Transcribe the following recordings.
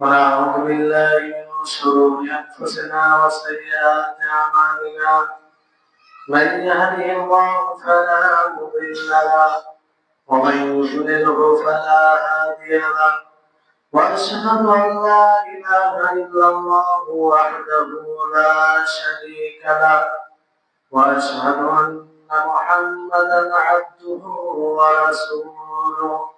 ونعوذ بالله من شرور أنفسنا وسيئات أعمالنا. من يهده الله فلا مضل له ومن يضلله فلا هادي له. وأشهد أن لا إله إلا الله وحده لا شريك له. وأشهد أن محمدا عبده ورسوله.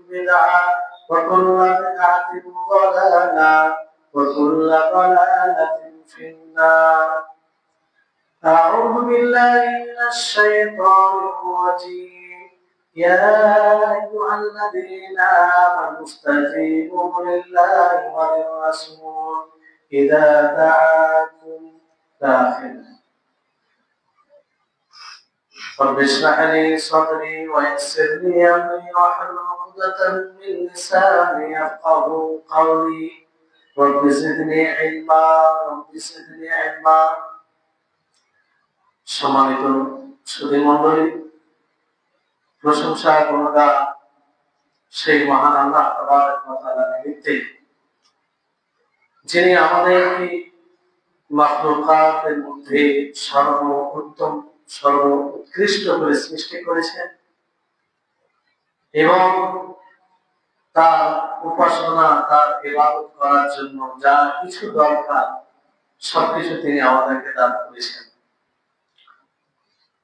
بدعة وكل بدعة ضلالة وكل ضلالة في النار أعوذ بالله من الشيطان الرجيم يا أيها الذين آمنوا استجيبوا لله وللرسول إذا دعاكم داخل رب اشرح لي صدري ويسر لي امري واحلل عقدة من لساني يفقه قولي رب زدني علما رب زدني علما সম্মানিত সুধী মন্ডলী প্রশংসা গুণগান সেই মহান আল্লাহ তাআলা নিমিত্তে যিনি আমাদেরকে মাখলুকাতের মধ্যে সর্বোত্তম সর্ব উৎকৃষ্ট করে সৃষ্টি করেছেন এবং তার উপাসনা, তার ইবাদত করার জন্য যা কিছু দরকার, সবকিছু তিনি আমাদেরকে দান করেছেন।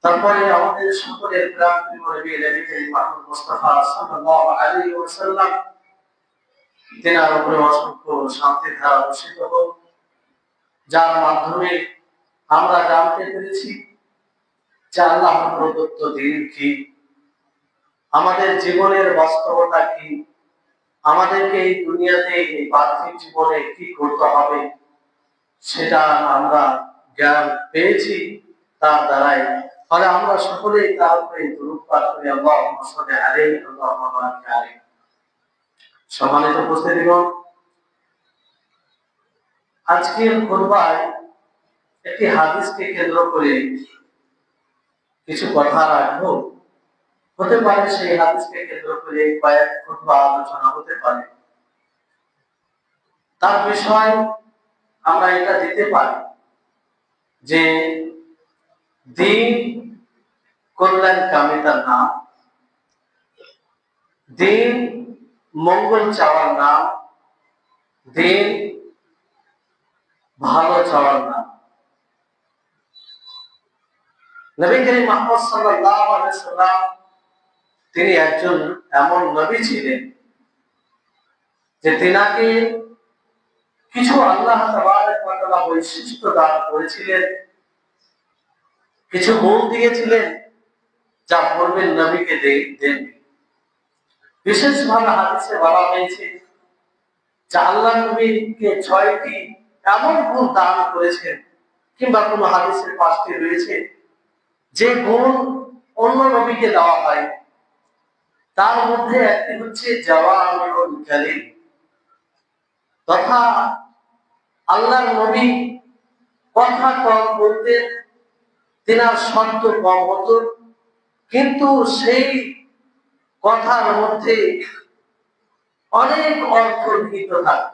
তারপরে আমাদের সকলের প্রাণ নবী নবী করিম মুহাম্মদ মুস্তাফা সাল্লাল্লাহু আলাইহি ওয়াসাল্লাম তেনার উপরে অসংখ্য শান্তি ধারা বর্ষিত হোক, যার মাধ্যমে আমরা জানতে পেরেছি আল্লাহ প্রদত্ত দিন কি? আমাদের জীবনের বাস্তবতা কি? আমাদেরকে এই দুনিয়াতে এই পার্থিব জীবনে কি করতে হবে? সেটা আমরা জ্ঞান পেয়েছি তার দ্বারাই। ফলে আমরা সকলেই তার উপরে দুরূপ পাঠ করি। আল্লাহ আল্লাহ সম্মানিত আজকের খুতবায় একটি হাদিসকে কেন্দ্র করে কিছু কথা রাখব? হতে পারে সেই হাদিসকে কেন্দ্র করে কয়েক খুতবা আলোচনা হতে পারে। তার বিষয় আমরা এটা দিতে পারি যে দিন কল্যাণ কামিতার নাম দিন মঙ্গল চাওয়ার নাম দিন ভালো চাওয়ার নাম নবী মোহাম্মদ তিনি একজন এমন নবী ছিলেন যে তিনাকে কিছু আল্লাহ বৈশিষ্ট্য দান করেছিলেন, কিছু গুণ দিয়েছিলেন যা পূর্বের নবীকে দেন বিশেষভাবে হাদিসে বলা হয়েছে যে আল্লাহ নবীকে ছয়টি এমন গুণ দান করেছেন, কিংবা কোনো হাদিসের পাঁচটি রয়েছে যে গুণ অন্য নবীকে দেওয়া হয়, তার মধ্যে একটি হচ্ছে জওয়ানুল তথা আল্লাহর নবী কথা কম বলতেন, তেনার শব্দ কম হতো। কিন্তু সেই কথার মধ্যে অনেক অর্থ নিহিত থাকত।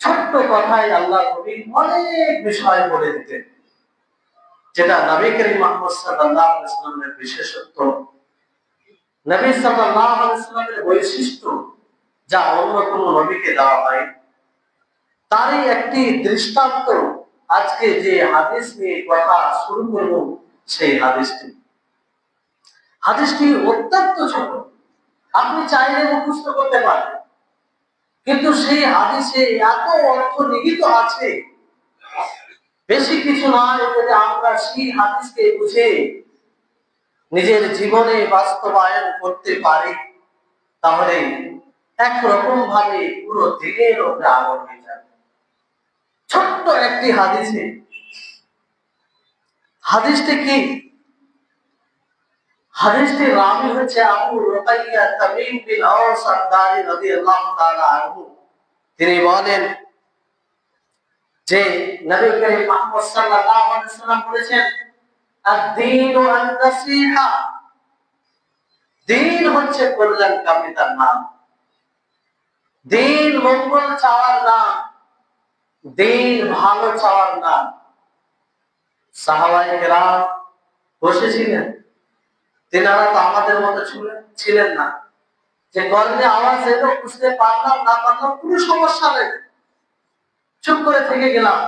ছোট্ট কথায় আল্লাহ নবী অনেক বিষয় বলে দিতেন। যেটা নবী করিম মোহাম্মদ সাল্লাল্লাহু আলাইহি বিশেষত্ব। নবী সাল্লাল্লাহু আলাইহি বৈশিষ্ট্য যা অন্য কোনো নবীকে দেওয়া হয় তারই একটি দৃষ্টান্ত আজকে যে হাদিস নিয়ে কথা শুরু করব, সেই হাদিসটি। হাদিসটি অত্যন্ত ছোট আপনি চাইলে মুখস্থ করতে পারেন। কিন্তু সেই হাদিসে এত অর্থ নিহিত আছে বেশি কিছু নয় যদি আমরা সেই হাদিসকে বুঝে নিজের জীবনে বাস্তবায়ন করতে পারি, তাহলে একরকম ভাবে পুরো দিনের ওপরে হয়ে যাবে। ছোট্ট একটি হাদিসে, হাদিসটি কি? হাদিসটি রাবি হচ্ছে আবু রুকাইয়া তামিম বিন আওস আদ-দারি রাদিয়াল্লাহু তাআলা আনহু। তিনি বলেন যে নবী করিম মুহাম্মদ সাল্লাল্লাহু আলাইহি ওয়াসাল্লাম বলেছেন, আদ-দীন দিন হচ্ছে কল্যাণ কামিতার নাম। মঙ্গল চাওয়ার নাম ভালো চাওয়ার নাম। সাহাবাই কেরাম বসেছিলেন। তেনারা তো আমাদের মতো ছিলেন ছিলেন না। যে কর্মে আওয়াজ এলো, বুঝতে পারলাম না পারলাম কোনো সমস্যা নেই। চুপ করে থেকে গেলাম।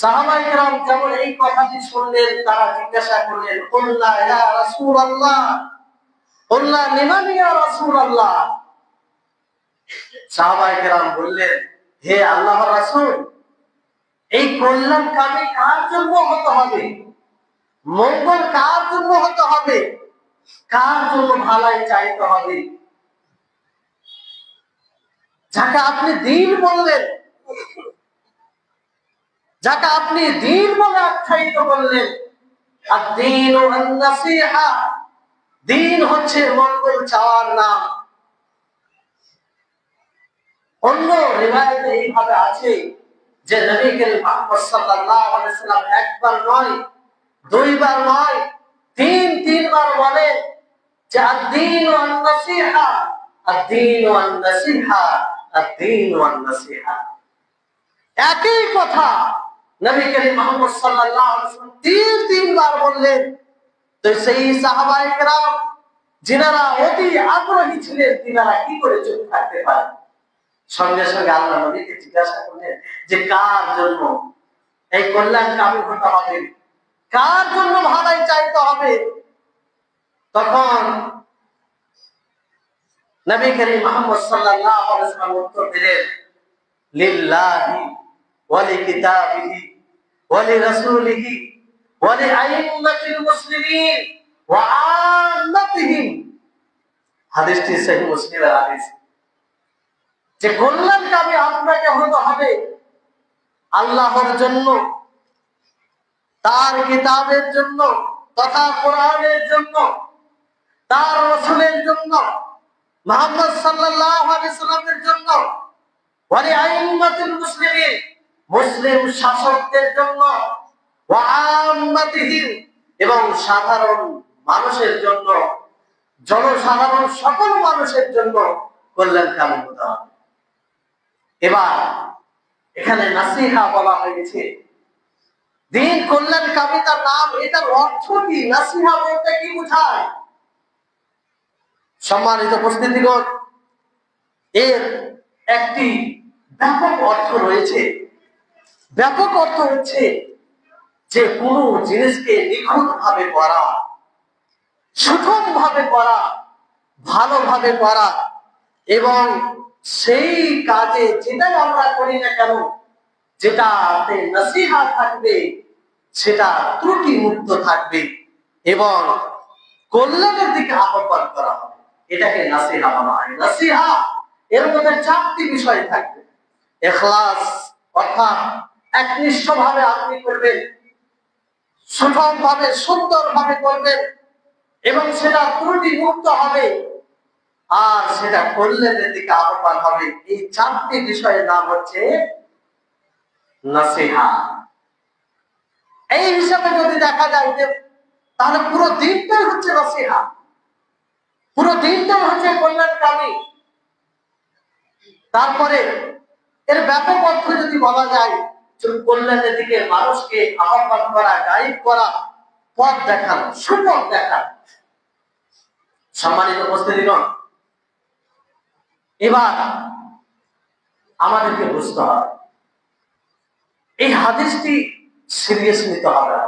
সাহাবাই কেরাম যেমন এই কথাটি শুনলেন, তারা জিজ্ঞাসা করলেন কল্লা ইয়া রাসূল আল্লাহ কল্লা ইয়া রাসূল আল্লাহ বললেন, হে আল্লাহ রাসূল, এই কল্যাণ কামে কার জন্য হতে হবে? মঙ্গল কার জন্য হতে হবে? কার জন্য ভালাই চাইতে হবে? যাকে আপনি দিন বললেন যাকে আপনি দিন বলে আখ্যায়িত করলেন আর দিন ও দিন হচ্ছে মঙ্গল চাওয়ার নাম। অন্য রিবায়তে এইভাবে আছে যে নবী করিম একবার নয়, দুইবার নয়, তিন, তিনবার বলে যে আদ-দীন ওয়ান নাসিহা আদ-দীন ওয়ান নাসিহা আদ-দীন ওয়ান নাসিহা একই কথা নবী করিম মুহাম্মদ সাল্লাল্লাহু আলাইহি ওয়াসাল্লাম তিন তিনবার বললেন, তো সেই সাহাবায়ে কেরাম যিনারা অতি আগ্রহী ছিলেন তিনারা কি করে চুপ থাকতে পারেন সঙ্গে সঙ্গে আল্লাহ নবীকে জিজ্ঞাসা করলেন যে, কার জন্য? এই কল্যাণ কামি হতে হবে। কার জন্য ভাড়াই চাইতে হবে? তখন নবী করিম মুহাম্মদ সাল্লাল্লাহু আলাইহি ওয়াসাল্লাম উত্তর দিলেন লিল্লাহি ওয়া লিকিতাবিহি ওয়া লিরাসূলিহি ওয়া লিআইম্মাতিল মুসলিমিন, ওয়া আম্মাতিহিম। হাদিসটি সহিহ মুসলিমের হাদিস। যে কল্যাণ কামে আপনাকে হতে হবে, আল্লাহর জন্য, তার কিতাবের জন্য, তথা কোরআনের জন্য, তার রসুলের জন্য, মোহাম্মদ আলাইহি সাল্লামের জন্য ওয়ালি আইম্মাতুল মুসলিমিন, মুসলিম শাসকদের জন্য এবং সাধারণ মানুষের জন্য, জনসাধারণ সকল মানুষের জন্য কল্যাণ কামী হতে হবে এবার এখানে নাসিহা বলা হয়েছে দিন কল্যাণ কামিতার নাম, এটার অর্থ কি? নাসিহা বলতে কি বোঝায়? সম্মানিত উপস্থিতিগণ, এর একটি ব্যাপক অর্থ রয়েছে। ব্যাপক অর্থ হচ্ছে যে কোনো জিনিসকে নিখুঁত ভাবে করা সুঠম ভাবে করা, ভালোভাবে করা এবং সেই কাজে যেটাই আমরা করি না কেন, যেটাতে নসিহা থাকবে, সেটা ত্রুটি মুক্ত থাকবে এবং কল্যাণের দিকে আহ্বান করা হবে। এটাকে নাসিহা বলা হয়। নাসিহা এর মধ্যে চারটি বিষয় থাকবে। এখলাস, অর্থাৎ একনিষ্ঠ ভাবে আপনি করবেন সুষম ভাবে সুন্দর ভাবে করবেন, এবং সেটা ত্রুটি মুক্ত হবে। আর সেটা কল্যাণের দিকে আহ্বান হবে। এই চারটি বিষয়ের নাম হচ্ছে নাসিহা। এই হিসাবে যদি দেখা যায় যে, তাহলে পুরো দিনটাই হচ্ছে নাসিহা। পুরো দিনটাই হচ্ছে কল্যাণকামী। তারপরে এর ব্যাপক অর্থ যদি বলা যায় কল্যাণের দিকে মানুষকে আহ্বান করা গাইড করা, পথ দেখানো, সুপথ দেখানো সম্মানিত উপস্থিতিগণ, এবার আমাদেরকে বুঝতে হবে, এই হাদিসটি সিরিয়াস নিতে হবে।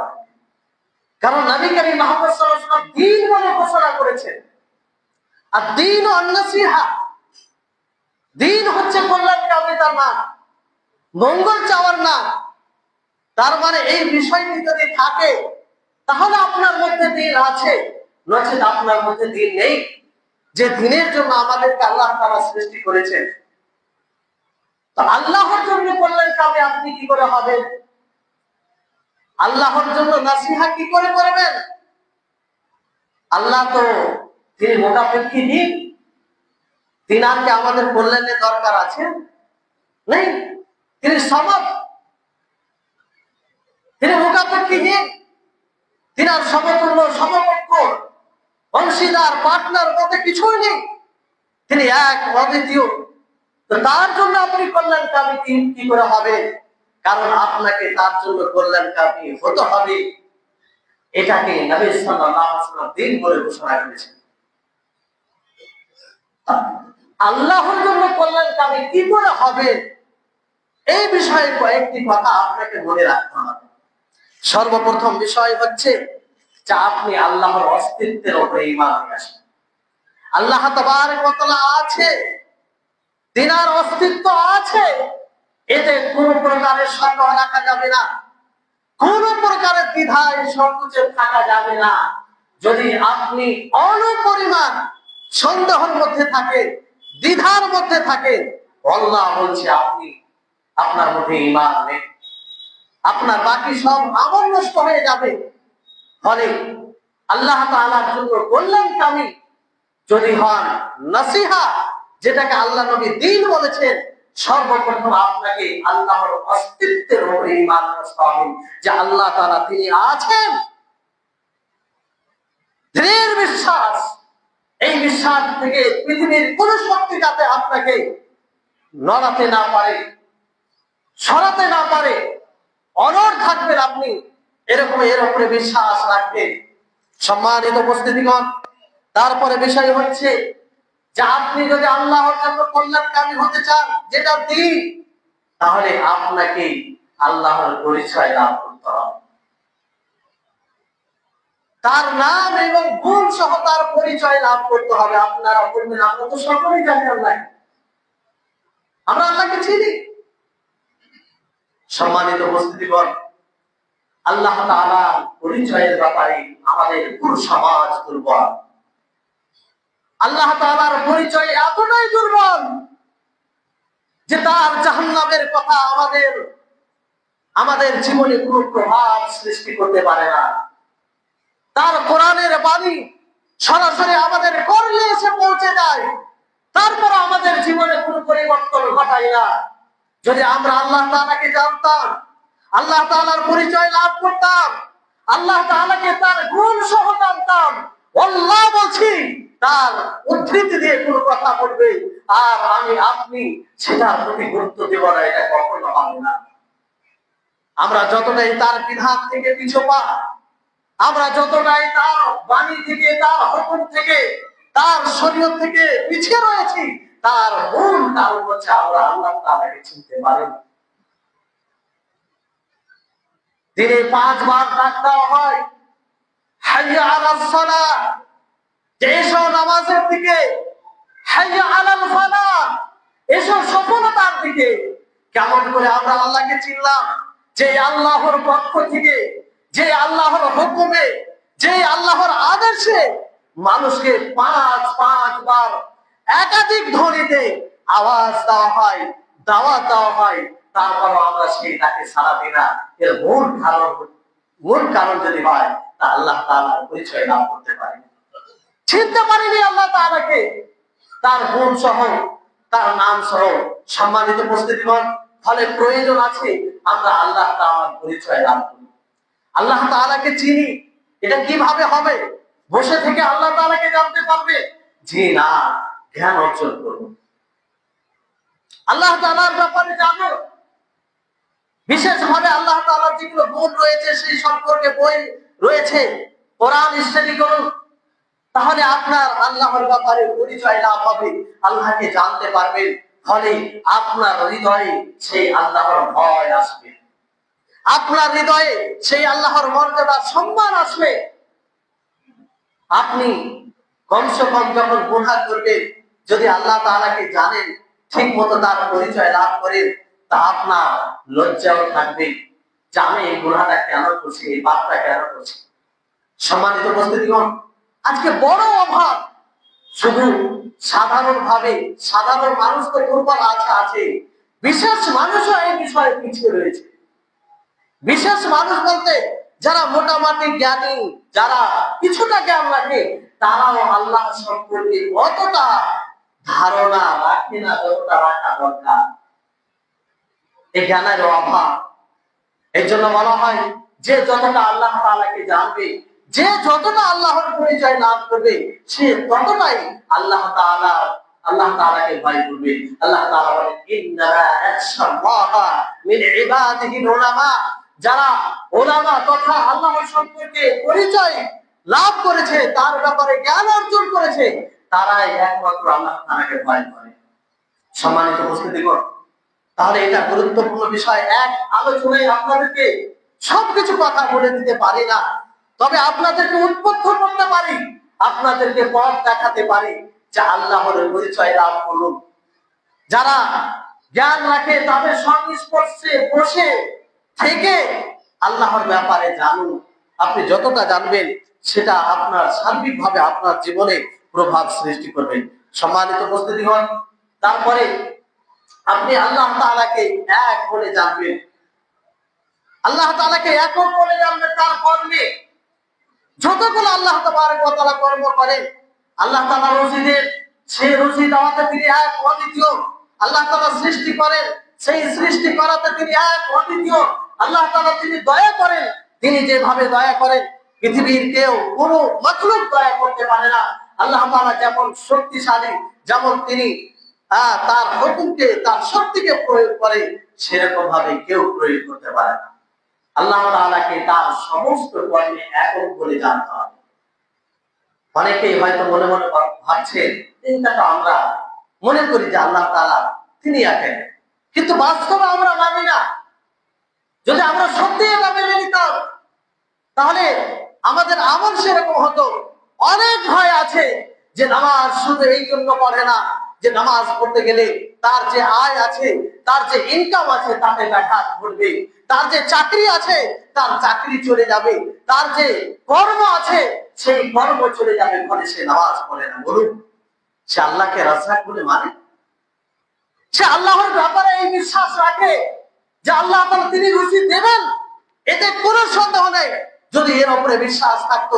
কারণ নবী করিম মোহাম্মদ ওয়াসাল্লাম দিন বলে ঘোষণা করেছেন আর দিন অন্নসিহা দিন হচ্ছে কল্যাণ কামিতার নাম মঙ্গল চাওয়ার নাম তার মানে এই বিষয়টি যদি থাকে, তাহলে আপনার মধ্যে দিন আছে। নচেত আপনার মধ্যে দিন নেই। যে দিনের জন্য আমাদেরকে আল্লাহ তারা সৃষ্টি করেছেন। আল্লাহর জন্য কল্যাণ কামে আপনি কি করে হবেন? আল্লাহর জন্য নাসিহা কি করে করবেন? আল্লাহ তো তিনি মোটাপেক্ষি দিন তিনারকে আমাদের কল্যাণের দরকার আছে। নেই? তিনি সমাজ তিনি মোটাপেক্ষি দিন তিনার সমতুল্য সমকক্ষ অংশীদার পার্টনার মধ্যে কিছুই নেই। তিনি এক, অদ্বিতীয়। তো তার জন্য আপনি কল্যাণকামী কি কি করে হবে? কারণ আপনাকে তার জন্য কল্যাণ কল্যাণকামী হতে হবে। এটাকে নবী সাল্লাল্লাহু আলাইহি ওয়াসাল্লাম দিন বলে ঘোষণা করেছেন। আল্লাহর জন্য কল্যাণকামী কি করে হবে? এই বিষয়ে কয়েকটি কথা আপনাকে মনে রাখতে হবে। সর্বপ্রথম বিষয় হচ্ছে যে আপনি আল্লাহর অস্তিত্বের উপরে ইমান আসেন। আল্লাহ তাবারক ওয়া তাআলা আছে, দিনার অস্তিত্ব আছে, এতে কোন প্রকারের সন্দেহ রাখা যাবে না। কোন প্রকারের দ্বিধায় সংকুচে থাকা যাবে না। যদি আপনি অনুপরিমাণ সন্দেহের মধ্যে থাকে দ্বিধার মধ্যে থাকে। আল্লাহ বলছে, আপনি আপনার মধ্যে ইমান নেই আপনার বাকি সব আমল নষ্ট হয়ে যাবে। ফলে আল্লাহ তাআলার জন্য কল্যাণকামী যদি হন, নসিহা, যেটাকে আল্লাহ নবী দিন বলেছেন, সর্বপ্রথম আপনাকে আল্লাহর অস্তিত্বের উপরে ইমান হবে, যে আল্লাহ তাআলা তিনি আছেন। দৃঢ় বিশ্বাস। এই বিশ্বাস থেকে পৃথিবীর কোন শক্তি যাতে আপনাকে নড়াতে না পারে, সরাতে না পারে, অনড় থাকবেন আপনি, এরকম এর উপরে বিশ্বাস রাখবেন। সম্মানিত উপস্থিতিগণ, তারপরে বিষয় হচ্ছে যে আপনি যদি আল্লাহর জন্য কল্যাণকামী হতে চান, যেটা দিন, তাহলে আপনাকে আল্লাহর পরিচয় লাভ করতে হবে। তার নাম এবং গুণ সহ তার পরিচয় লাভ করতে হবে। আপনারা বলবেন, আমরা তো সকলেই জানি আল্লাহ। আমরা আল্লাহকে চিনি। সম্মানিত উপস্থিতিগণ, আল্লাহ তাআলা পরিচয়ের ব্যাপারে আমাদের পুরো সমাজ দুর্বল। আল্লাহ তাআলার পরিচয় এতটাই দুর্বল যে তার জাহান্নামের কথা আমাদের আমাদের জীবনে কোনো প্রভাব সৃষ্টি করতে পারে না। তার কোরআনের বাণী সরাসরি আমাদের করলে এসে পৌঁছে যায়। তারপর আমাদের জীবনে কোনো পরিবর্তন ঘটায় না। যদি আমরা আল্লাহ তাআলাকে জানতাম, আল্লাহ তাআলার পরিচয় লাভ করতাম, আল্লাহ তাআলাকে তার গুণ সহ জানতাম, আল্লাহ বলছি, তার উদ্ধৃতি দিয়ে কোনো কথা বলবে, আর আমি আপনি সেটার প্রতি গুরুত্ব দেব না, এটা কখনো হবে না। আমরা যতটাই তার বিধান থেকে পিছু পা আমরা যতটাই তার বাণী থেকে, তার হুকুম থেকে, তার শরীয়ত থেকে পিছিয়ে রয়েছি, তার মূল কারণ হচ্ছে আমরা আল্লাহ তাআলাকে চিনতে পারি না। দিনে পাঁচবার ডাক দেওয়া হয়, হাইয়া আলাস সালাহ যে এসো নামাজের দিকে, হাইয়া আলাল ফালাহ এসো সফলতার দিকে কেমন করে আমরা আল্লাহকে চিনলাম যে আল্লাহর পক্ষ থেকে যে আল্লাহর হুকুমে, যে আল্লাহর আদেশে মানুষকে পাঁচ পাঁচ বার একাধিক ধ্বনিতে আওয়াজ দেওয়া হয়, দাওয়াত দেওয়া হয়, তারপরও আমরা সেই ডাকে সারা দিই না। এর মূল কারণ মূল কারণ যদি হয়, তা আল্লাহ তাআলার পরিচয় লাভ করতে পারি। চিনতে পারিনি আল্লাহ তাআলাকে। তার গুণ সহ, তার নাম সহ সম্মানিত উপস্থিতিগণ, ফলে প্রয়োজন আছে, আমরা আল্লাহ তাআলার পরিচয় লাভ আল্লাহ তাআলাকে চিনি। এটা কীভাবে হবে? বসে থেকে আল্লাহ তাআলাকে জানতে পারবে? জি না, জ্ঞান অর্জন করব আল্লাহ তাআলার ব্যাপারে জানো? বিশেষভাবে আল্লাহ তাআলার যেগুলো গুণ রয়েছে, সেই সম্পর্কে বই রয়েছে। কোরআন স্টাডি করুন। তাহলে আপনার আল্লাহর ব্যাপারে পরিচয় লাভ হবে। আল্লাহকে জানতে পারবেন। ফলে আপনার হৃদয়ে সেই আল্লাহর ভয় আসবে। আপনার হৃদয়ে সেই আল্লাহর মর্যাদা, সম্মান আসবে। আপনি কমসে কম যখন গুণা করবেন, যদি আল্লাহ তাআলাকে জানেন ঠিক মতো তার পরিচয় লাভ করেন, তা আপনার লজ্জাও থাকবে। যে আমি এই গুণাটা কেন করছি, এই পাপটা কেন করছি? সম্মানিত উপস্থিতিগণ, আজকে বড় অভাব। শুধু সাধারণ ভাবে সাধারণ মানুষ তো দুর্বল আছে আছে। বিশেষ মানুষও এই বিষয়ে পিছিয়ে রয়েছে। বিশেষ মানুষ বলতে যারা মোটামুটি জ্ঞানী, যারা কিছুটা জ্ঞান রাখে, তারাও আল্লাহ সম্পর্কে অতটা ধারণা রাখে না, যতটা রাখা দরকার। এই জ্ঞানের অভাব। এই জন্য বলা হয়, যে যতটা আল্লাহ তাআলাকে জানবে, যে যতটা আল্লাহর পরিচয় লাভ করবে, সে ততটাই আল্লাহ তাআলা, আল্লাহ তাআলাকে ভয় করবে। আল্লাহ তাআলা বলেন, ইন্নামা মিন ইবাদিহিল উলামা। যারা ওলামা তথা আল্লাহর সম্পর্কে পরিচয় লাভ করেছে, তার ব্যাপারে জ্ঞান অর্জন করেছে, তারাই একমাত্র আল্লাহ তাআলাকে ভয় করে। সম্মানিত উপস্থিতিগণ, তাহলে এটা গুরুত্বপূর্ণ বিষয়। এক আলোচনায় আপনাদেরকে সবকিছু কথা বলে দিতে পারি না, তবে আপনাদেরকে উদ্বুদ্ধ করতে পারি, আপনাদেরকে পথ দেখাতে পারি যে আল্লাহর পরিচয় লাভ করুন। যারা জ্ঞান রাখে, তাদের সংস্পর্শে বসে থেকে আল্লাহর ব্যাপারে জানুন। আপনি যতটা জানবেন, সেটা আপনার সার্বিকভাবে আপনার জীবনে প্রভাব সৃষ্টি করবে। সম্মানিত উপস্থিতিগণ তারপরে আপনি আল্লাহ তাআলাকে এক বলে জানবেন। আল্লাহ তাআলাকে একক বলে জানবেন তার কর্মে। যতগুলো আল্লাহ ওয়া কর্ম করেন, আল্লাহ তালা রশিদের সেই রশি দেওয়াতে তিনি এক অদ্বিতীয়। আল্লাহ তালা সৃষ্টি করেন, সেই সৃষ্টি করাতে তিনি এক অদ্বিতীয়। আল্লাহ তাআলা তিনি দয়া করেন, তিনি যেভাবে দয়া করেন, পৃথিবীর কেউ কোনো মখলুক দয়া করতে পারে না। আল্লাহ তাআলা যেমন শক্তিশালী, যেমন তিনি তার হুকুমকে, তার শক্তিকে প্রয়োগ করে সেরকম ভাবে কেউ প্রয়োগ করতে পারে না। আল্লাহ তাআলাকে তার সমস্ত কর্মে একক বলে জানতে হবে। অনেকেই হয়তো মনে মনে ভাব- ভাবছেন চিন্তাটা আমরা। মনে করি যে আল্লাহ তালা তিনি একেন কিন্তু বাস্তবে আমরা মানি না। যদি আমরা সত্যি এটা মেনে নিতাম, তাহলে আমাদের আমল সেরকম হতো। অনেক ভয় আছে যে নামাজ শুধু এই জন্য পড়ে না, যে নামাজ পড়তে গেলে তার যে আয় আছে, তার যে ইনকাম আছে, তাতে ব্যাঘাত ঘটবে। তার যে চাকরি আছে, তার চাকরি চলে যাবে। তার যে কর্ম আছে, সেই কর্ম চলে যাবে ফলে সে নামাজ পড়ে না। বলুন, সে আল্লাহকে রাজা বলে মানে? সে আল্লাহর ব্যাপারে এই বিশ্বাস রাখে। যে আল্লাহ তিনি দেবেন, এতে সন্দেহ নেই। যদি এর বিশ্বাস থাকতো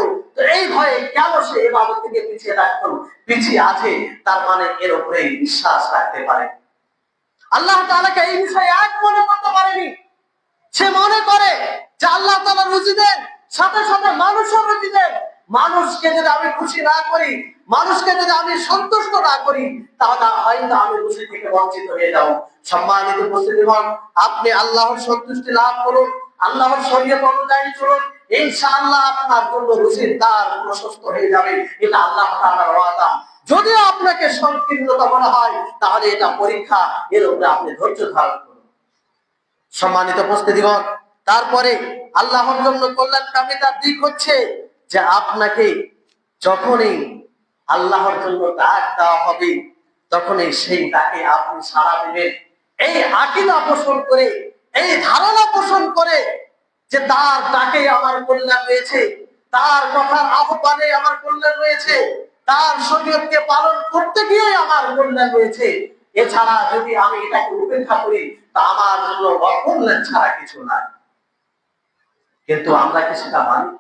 এই ভয়ে কেন সে এবাদত থেকে পিছিয়ে রাখতো পিছিয়ে আছে, তার মানে এর উপরে বিশ্বাস রাখতে পারে। আল্লাহ তাআলাকে এই বিষয়ে এক মনে করতে পারেনি। সে মনে করে যে আল্লাহ তাআলা রুচি দেন, সাথে সাথে মানুষও রুচি দেন। মানুষকে যদি আমি খুশি না করি, মানুষকে যদি আমি সন্তুষ্ট না করি, তাহলে হয়তো আমি রুচি থেকে বঞ্চিত হয়ে যাব। সম্মানিত উপস্থিতিগণ, আপনি আল্লাহর সন্তুষ্টি লাভ করুন, আল্লাহর শরীয়ত অনুযায়ী চলুন, ইনশাআল্লাহ আপনার জন্য রুচির দ্বার প্রশস্ত হয়ে যাবে। এটা আল্লাহ তাআলার ওয়াদা। যদিও আপনাকে সংকীর্ণতা মনে হয়, তাহলে এটা পরীক্ষা, এর উপরে আপনি ধৈর্য ধারণ করুন। সম্মানিত উপস্থিতিগণ, তারপরে আল্লাহর জন্য কল্যাণকামিতার দিক হচ্ছে যে আপনাকে যখনই আল্লাহর জন্য ডাক দেওয়া হবে, তখনই সেই ডাকে আপনি সাড়া দেবেন। এই আকিদা পোষণ করে, এই ধারণা পোষণ করে যে তার ডাকে আমার কল্যাণ রয়েছে, তার কথার আহ্বানে আমার কল্যাণ রয়েছে, তার শরীয়তকে পালন করতে গিয়ে আমার কল্যাণ রয়েছে। এছাড়া যদি আমি এটাকে উপেক্ষা করি, তা আমার জন্য অকল্যাণ ছাড়া কিছু নাই। কিন্তু আমরা কি সেটা মানি?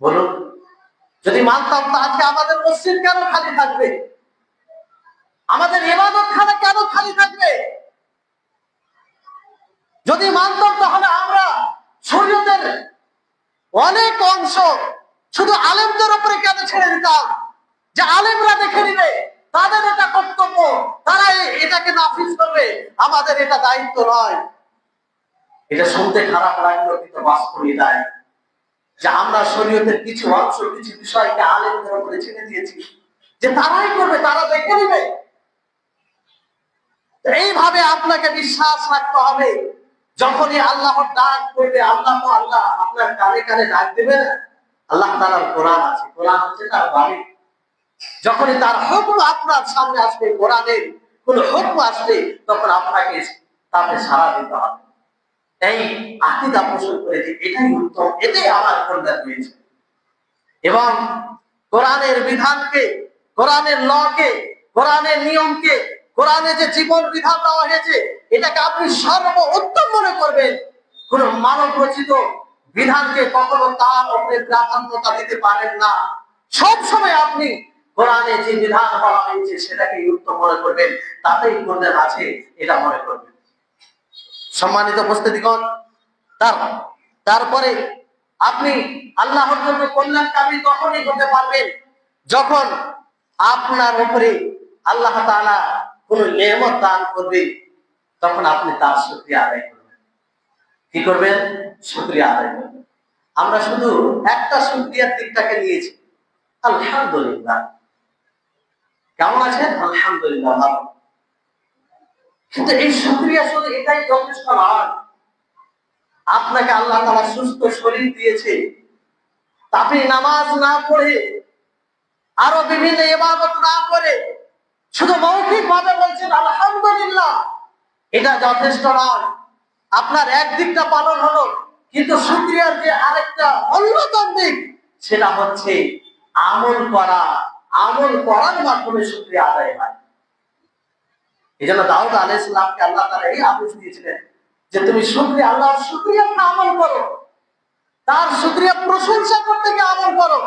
বলুন, যদি মানতাম তা আজকে আমাদের মসজিদ কেন খালি থাকবে? আমাদের ইবাদত খানা কেন খালি থাকবে? যদি মানতাম তাহলে আমরা শরীয়তের অনেক অংশ শুধু আলেমদের উপরে কেন ছেড়ে দিতাম? যে আলেমরা দেখে নিবে, তাদের এটা কর্তব্য তারা এটাকে নাফিজ করবে, আমাদের এটা দায়িত্ব নয়। এটা শুনতে খারাপ লাগল কিন্তু বাস্তবই দায় যে আমরা শরীয়তের কিছু অংশ, কিছু বিষয়কে আলেমদের উপরে ছেড়ে দিয়েছি, যে তারাই করবে, তারা দেখে নেবে এইভাবে আপনাকে বিশ্বাস রাখতে হবে। যখনই আল্লাহর ডাক করবে, আল্লাহ আল্লাহ আপনার কানে কানে ডাক দেবে না। আল্লাহ তালার কোরআন আছে, কোরআন হচ্ছে তার বাড়ি যখনই তার হুকুম আপনার সামনে আসবে, কোরআনের কোন হুকুম আসবে, তখন আপনাকে তাতে সারা দিতে হবে। এই আকিদা পোষণ করে এটাই উত্তম, এটাই আমার কল্যাণ হয়েছে এবং কোরআনের বিধানকে, কোরআনের লকে, কোরআনের নিয়মকে, কোরআনে যে জীবন বিধান দেওয়া হয়েছে, এটাকে আপনি সর্ব উত্তম মনে করবেন। কোন মানব রচিত বিধানকে কখনো তার উপরে প্রাধান্যতা দিতে পারেন না। সব সময় আপনি কোরআনে যে বিধান বলা হয়েছে সেটাকে উত্তম মনে করবেন, তাতেই কল্যাণ আছে, এটা মনে করবেন। সম্মানিত উপস্থিতিগণ, তার, তারপরে আপনি আল্লাহর জন্য কল্যাণকামী তখনই হতে পারবেন যখন আপনার উপরে আল্লাহ তাআলা কোন নেমত দান করবে, তখন আপনি তার শুকরিয়া আদায় করবেন। কি করবেন? শুকরিয়া আদায় করবেন। আমরা শুধু একটা শুকরিয়ার দিকটাকে নিয়েছি। আলহামদুলিল্লাহ। কেমন আছেন? আলহামদুলিল্লাহ, ভালো। কিন্তু এই শুক্রিয়া শুধু এটাই যথেষ্ট নয়। আপনাকে আল্লাহ তালা সুস্থ শরীর দিয়েছে। আপনি নামাজ না পড়ে, আরও বিভিন্ন ইবাদত না করে, শুধু মৌখিক ভাবে বলছেন, আলহামদুলিল্লাহ। এটা যথেষ্ট নয়। আপনার একদিকটা পালন হলো, কিন্তু শুক্রিয়ার যে আরেকটা অন্যতম দিক, সেটা হচ্ছে আমল করা। আমল করার মাধ্যমে শুক্রিয়া আদায় হয়। এই জন্য দাউদ আলাই ইসলামকে আল্লাহ তারা এই আদেশ দিয়েছিলেন যে তুমি শুক্রিয়া আল্লাহ শুক্রিয়া আমল করো। তার শুক্রিয়া প্রশংসা করতে গিয়ে আমল করো।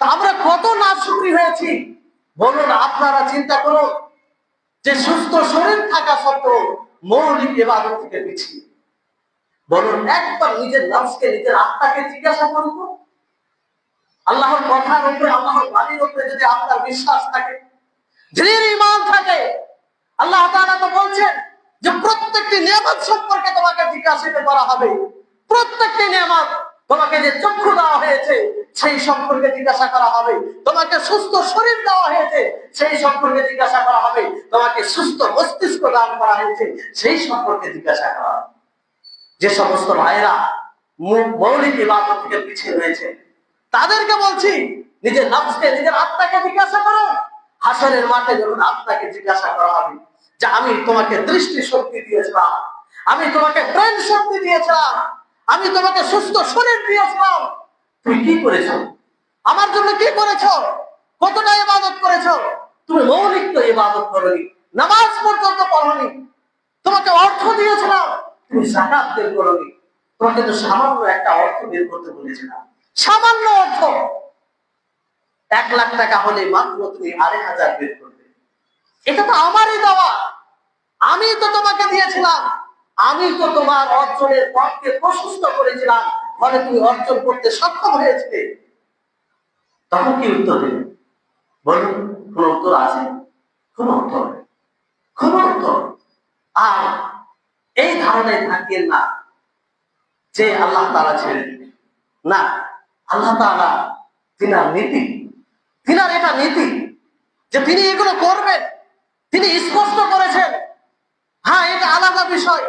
আমরা কত না শুক্রি হয়েছি? বলুন, আপনারা চিন্তা করুন যে সুস্থ শরীর থাকা সত্ত্বেও মৌলিক এবাদত থেকে পিছিয়ে। বলুন, একবার নিজের নফসকে, নিজের আত্মাকে জিজ্ঞাসা করুন। আল্লাহর কথার উপরে, আল্লাহর বাণীর উপরে যদি আপনার বিশ্বাস থাকে দৃঢ় ইমান থাকে। আল্লাহ তাআলা তো বলছেন যে প্রত্যেকটি নিয়ামত সম্পর্কে তোমাকে জিজ্ঞাসিত করা হবে। প্রত্যেকটি নিয়ামত তোমাকে যে চক্ষু দেওয়া হয়েছে, সেই সম্পর্কে জিজ্ঞাসা করা হবে। তোমাকে সুস্থ শরীর দেওয়া হয়েছে, সেই সম্পর্কে জিজ্ঞাসা করা হবে। তোমাকে সুস্থ মস্তিষ্ক দান করা হয়েছে, সেই সম্পর্কে জিজ্ঞাসা করা হবে। যে সমস্ত ভাইরা মৌলিক ইবাদত থেকে পিছিয়ে রয়েছে, তাদেরকে বলছি, নিজের নফসকে, নিজের আত্মাকে জিজ্ঞাসা করো। হাসরের মাঠে যখন আপনাকে জিজ্ঞাসা করা হবে যে আমি তোমাকে দৃষ্টি শক্তি দিয়েছিলাম, আমি তোমাকে ব্রেন শক্তি দিয়েছিলাম, আমি তোমাকে সুস্থ শরীর দিয়েছিলাম। তুমি কি করেছ? আমার জন্য কি করেছ? কতটা ইবাদত করেছ? তুমি মৌলিক তো ইবাদত করনি, নামাজ পর্যন্ত পড়নি, তোমাকে অর্থ দিয়েছিলাম, তুমি জাকাত বের করনি। তোমাকে তো সামান্য একটা অর্থ বের করতে বলেছিলাম। সামান্য অর্থ। এক লাখ টাকা হলে মাত্র তুমি আড়াই হাজার বের করবে। এটা তো আমারই দেওয়া। আমি তো তোমাকে দিয়েছিলাম। আমি তো তোমার অর্জনের পথকে প্রশস্ত করেছিলাম। ফলে তুমি অর্জন করতে সক্ষম হয়েছিলে। তখন কি উত্তর দেবে বলুন, কোন উত্তর আছে? কোন উত্তর কোন উত্তর আর এই ধারণায় থাকেন না যে আল্লাহ তারা ছেড়ে না, আল্লাহ তাআলা তিনার নীতি তিনার এটা নীতি যে তিনি এগুলো করবেন, তিনি স্পষ্ট করেছেন। হ্যাঁ এটা আলাদা বিষয়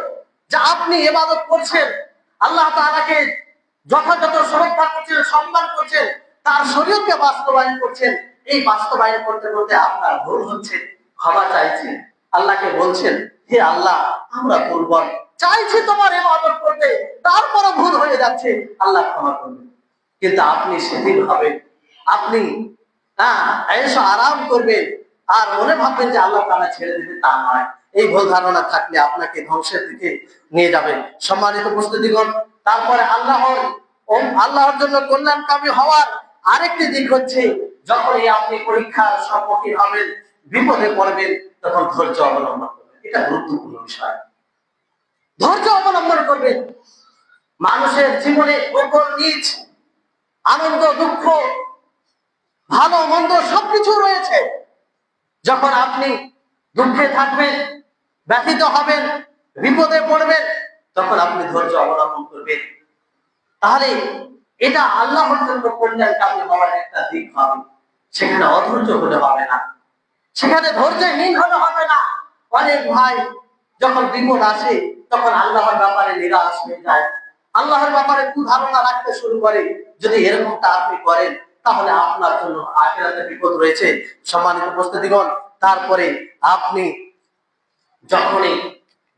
যে আপনি এবাদত করছেন, আল্লাহ তাআলাকে যথাযথ শ্রদ্ধা করছেন, সম্মান করছেন, তার শরীরকে বাস্তবায়ন করছেন, এই বাস্তবায়ন করতে করতে আপনার ভুল হচ্ছে, ক্ষমা চাইছেন, আল্লাহকে বলছেন, হে আল্লাহ, আমরা দুর্বল, চাইছি তোমার ইবাদত করতে, তারপরও ভুল হয়ে যাচ্ছে, আল্লাহ ক্ষমা করবেন। কিন্তু আপনি সেদিন হবেন আপনি হ্যাঁ আরাম করবেন আর মনে ভাববেন যে আল্লাহ তারা ছেড়ে দেবে তা নয়। এই ভুল ধারণা থাকলে আপনাকে ধ্বংসের দিকে নিয়ে যাবে। সম্মানিত উপস্থিতিগণ, তারপরে আল্লাহর আল্লাহর জন্য কল্যাণকামী হওয়ার আরেকটি দিক হচ্ছে, যখনই আপনি পরীক্ষার সম্মুখীন হবেন, বিপদে পড়বেন, তখন ধৈর্য অবলম্বন করবেন। এটা গুরুত্বপূর্ণ বিষয়। ধৈর্য অবলম্বন করবেন। মানুষের জীবনে আনন্দ, দুঃখ ভালো, মন্দ সবকিছু রয়েছে। যখন আপনি দুঃখে থাকবেন, ব্যথিত হবেন, বিপদে পড়বেন, তখন আপনি ধৈর্য অবলম্বন করবেন। তাহলে এটা আল্লাহর জন্য কল্যাণকামী হওয়ার একটা দিক হবে। সেখানে অধৈর্য হলে হবে না। সেখানে ধৈর্যহীন হলে হবে না। অনেক ভাই যখন বিপদ আসে, তখন আল্লাহর ব্যাপারে নিরাশ হয়ে যায়। আল্লাহর ব্যাপারে ধারণা রাখতে শুরু করে। যদি এরকমটা আপনি করেন তাহলে আপনার জন্য আখেরাতে বিপদ রয়েছে। সম্মানিত উপস্থিতিগণ, তারপরে আপনি যখনই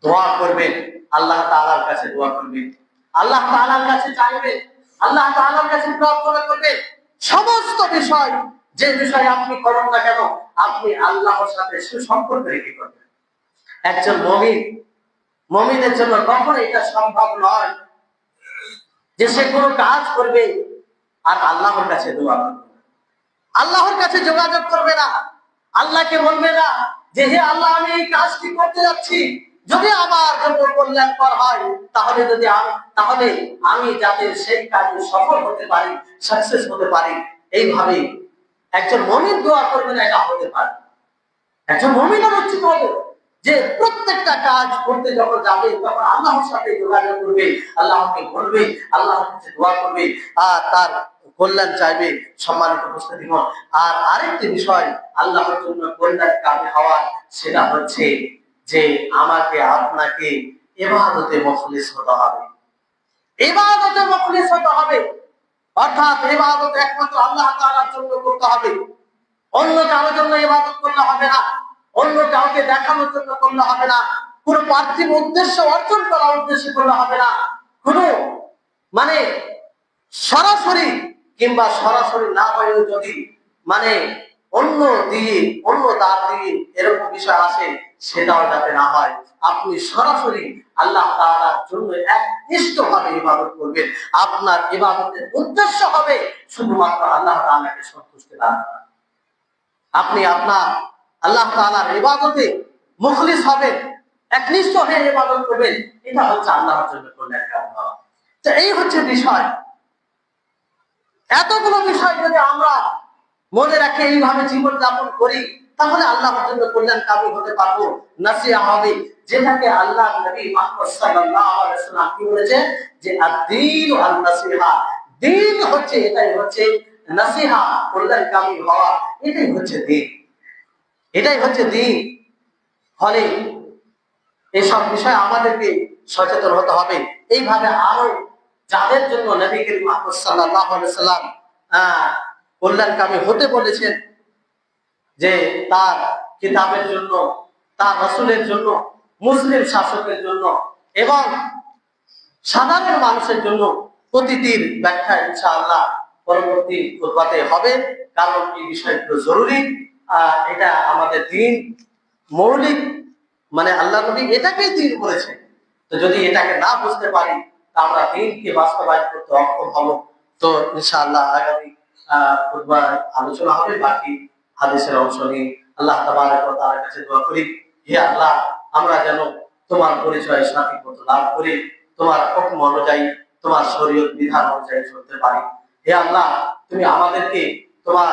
দোয়া করবেন, আল্লাহ তাআলার কাছে দোয়া করবেন। আল্লাহ তাআলার কাছে চাইবেন, আল্লাহ তাআলার কাছে প্রার্থনা করবেন। সমস্ত বিষয়, যে বিষয় আপনি করেন না কেন, আপনি আল্লাহর সাথে সুসম্পর্ক রেখে করবেন। একজন মমিন মমিনের জন্য কখনো এটা সম্ভব নয় যে সে কোনো কাজ করবে আর আল্লাহর কাছে দোয়া করবে আল্লাহর কাছে যোগাযোগ করবে না। আল্লাহকে বলবে না যে, হে আল্লাহ, আমি এই কাজটি করতে যাচ্ছি। যদি আমার জন্য কল্যাণকর হয়, তাহলে যদি তাহলে আমি যাতে সেই কাজে সফল হতে পারি সাকসেস হতে পারি। এইভাবে একজন মমিন দোয়া করবে না, এটা হতে পারে। একজন মমিনের উচিত হবে। যে প্রত্যেকটা কাজ করতে যখন যাবে, তখন আল্লাহর সাথে যোগাযোগ করবে, আল্লাহকে বলবে, আল্লাহর কাছে দোয়া করবে, আর তার কল্যাণ চাইবে, সম্মানিত উপস্থিতিগণ আর আরেকটি বিষয়, আল্লাহর জন্য কল্যাণ কামে হওয়া সেটা হচ্ছে যে আমাকে আপনাকে এবাদতে মখলিস হতে হবে। এবাদতে মখলিস হতে হবে। অর্থাৎ এবাদত একমাত্র আল্লাহ তাআলার জন্য করতে হবে। অন্য কারোর জন্য ইবাদত করলে হবে না। অন্য কাউকে দেখানোর জন্য করলে হবে না। কোনো পার্থিব উদ্দেশ্য অর্জন করার উদ্দেশ্যে করলে হবে না। কোনো মানে সরাসরি কিংবা সরাসরি না হয়েও যদি মানে অন্য দিয়ে অন্য দ্বার দিয়ে এরকম বিষয় আসে, সেটাও যাতে না হয়। আপনি সরাসরি আল্লাহ তাআলার জন্য একনিষ্ঠ ভাবে ইবাদত করবেন। আপনার ইবাদতের উদ্দেশ্য হবে শুধুমাত্র আল্লাহ তাআলাকে সন্তুষ্ট দান আপনি আপনার আল্লাহ তাআলার ইবাদতে মুখলিস হবেন, একনিষ্ঠ হয়ে ইবাদত করবেন, এটা হচ্ছে আল্লাহর জন্য কল্যাণ এই হচ্ছে বিষয়। এতগুলো বিষয় যদি আমরা মনে রাখে, এইভাবে জীবন যাপন করি, তাহলে আল্লাহর জন্য কল্যাণ কামি হতে পারব। নাসিয়া হবে যেটাকে আল্লাহ নবী মুহাম্মদ কি বলেছে? যে আদ-দীন নাসিহা দিন হচ্ছে, এটাই হচ্ছে নাসিহা, কল্যাণ কামি হওয়া। এটাই হচ্ছে দিন। এটাই হচ্ছে দিন। ফলে এসব বিষয়ে আমাদেরকে সচেতন হতে হবে। এইভাবে আরও যাদের জন্য নবী করিম সাল্লাল্লাহু আলাইহি সাল্লাম কল্যাণকামী হতে বলেছেন যে তার কিতাবের জন্য, তার রাসূলের জন্য, মুসলিম শাসকের জন্য এবং সাধারণ মানুষের জন্য প্রতিটির ব্যাখ্যা ইনশাআল্লাহ পরবর্তী খুতবাতে হবে। কারণ এই বিষয়গুলো জরুরি। এটা আমাদের দিন মৌলিক মানে আল্লাহ নবী এটাকেই দিন করেছে তো যদি এটাকে না বুঝতে পারি আমরা দিনকে বাস্তবায়ন করতে অক্ষম হব। তো ইনশাআল্লাহ আগামী আলোচনা হবে, বাকি হাদিসের অংশ নিয়ে। আল্লাহ তাআলার কাছে দোয়া করি, হে আল্লাহ, আমরা যেন তোমার পরিচয় সঠিক মতো লাভ করি, তোমার হুকুম অনুযায়ী, তোমার শরীয়ত বিধান অনুযায়ী চলতে পারি। হে আল্লাহ, তুমি আমাদেরকে তোমার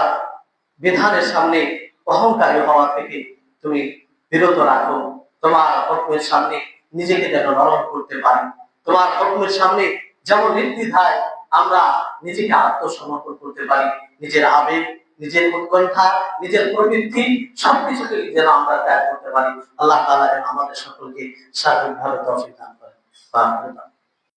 বিধানের সামনে অহংকারী হওয়া থেকে তুমি বিরত রাখো। তোমার হুকুমের সামনে নিজেকে যেন নরম করতে পারি। তোমার হুকুমের সামনে যেমন নির্দ্বিধায় আমরা নিজেকে আত্মসমর্পণ করতে পারি, নিজের আবেগ, নিজের উৎকণ্ঠা, নিজের প্রবৃত্তি সবকিছুকে যেন আমরা ত্যাগ করতে পারি। আল্লাহ তালা যেন আমাদের সকলকে সার্বিকভাবে তফিক দান করেন।